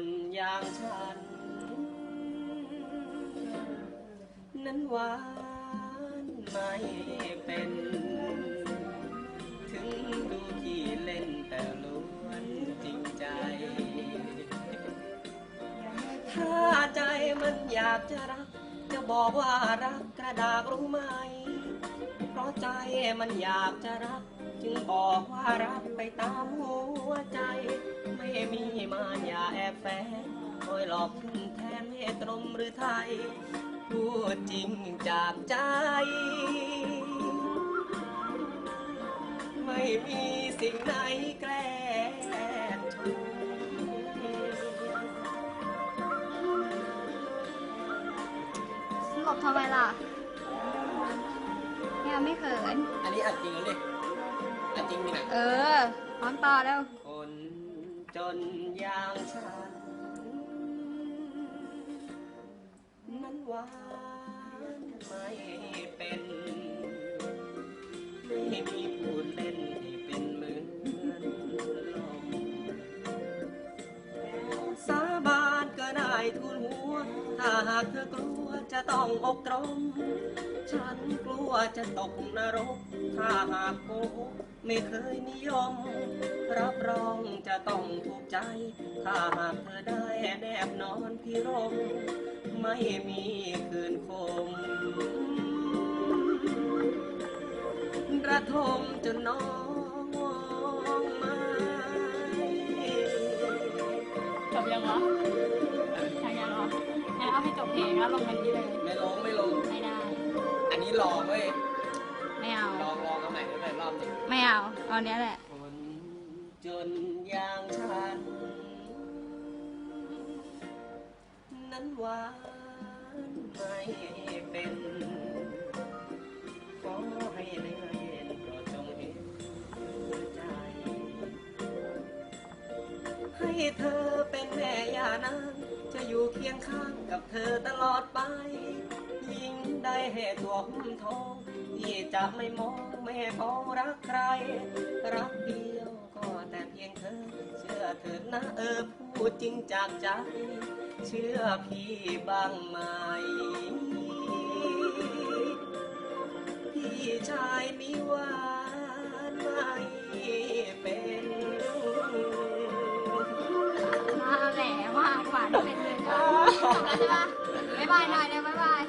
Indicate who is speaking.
Speaker 1: นอย่างฉัน นั้นหวานไม่เป็น ถึงดูขี้เล่นแต่ล้วนจริงใจ ถ้าใจมันอยากจะรัก จะบอกว่ารักกระดากรู้ไหม เพราะใจมันอยากจะรัก จึงบอกว่ารักไปตามหัวใจ ไม่มีมารอย่าแอบแฝงคอยหลอกขึ้นแทนให้ตรมหรือไทย พูดจริงจากใจ ไม่มีสิ่งไหนแกล้งชม
Speaker 2: หลบทำไมล่ะเนี่ยไม่เขิน
Speaker 1: อันนี้อัดจริงแล้วดิอัด
Speaker 2: อมต่อแล้ว
Speaker 1: คนจนอย่างฉัน นั้นหวานไม่เป็น ไม่มีพูดเล่นที่เป็นเหมือนลมสาบานก็ได้ทูลหัว ถ้าหากเธอกลัวจะต้องอกตรมฉัน จะตกนรก ถ้าหากโกหกไม่เคยนิยม รับรองจะต้องถูกใจ ถ้าหากเธอได้แนบนอนพิรม ไม่มีคืนคมระทมจนน้องไมา
Speaker 2: จบยังวะยังยังเหรองั้นเอาให้จบเพลงแล้วลงกันนี้เลย
Speaker 1: ไม่ลงไม่ลง
Speaker 2: ไม่ได้
Speaker 1: อั นนี้ลองเว้ย
Speaker 2: ไม่เอา
Speaker 1: ลองลองเอาใหม่เอาใหม่รอบหนึง
Speaker 2: ไม่เอาเอาเนี้ยแหละ
Speaker 1: คนจนอย่างฉัน นั้นหวานไม่เป็นขอให้เลื่อนโปรดจงเห็นใจ ให้เธอเป็นแม่ย่านางจะอยู่เคียงข้างกับเธอตลอดไป ยิ่งได้ให้ตัวหุ้มทองที่จะไม่มองไม่มองรักใคร รักเดียวก็แต่เพียงเธอ เชื่อเถิดนะเออพูดจริงจากใจ เชื่อพี่บ้างไหมพี่ชายมีวานไม่เป็น
Speaker 2: มาแหลมากหวานเป็นเลยจ้ะจบแล้วใช่ปะบ๊ายบายหน่อยเดี๋ยวบ๊ายบาย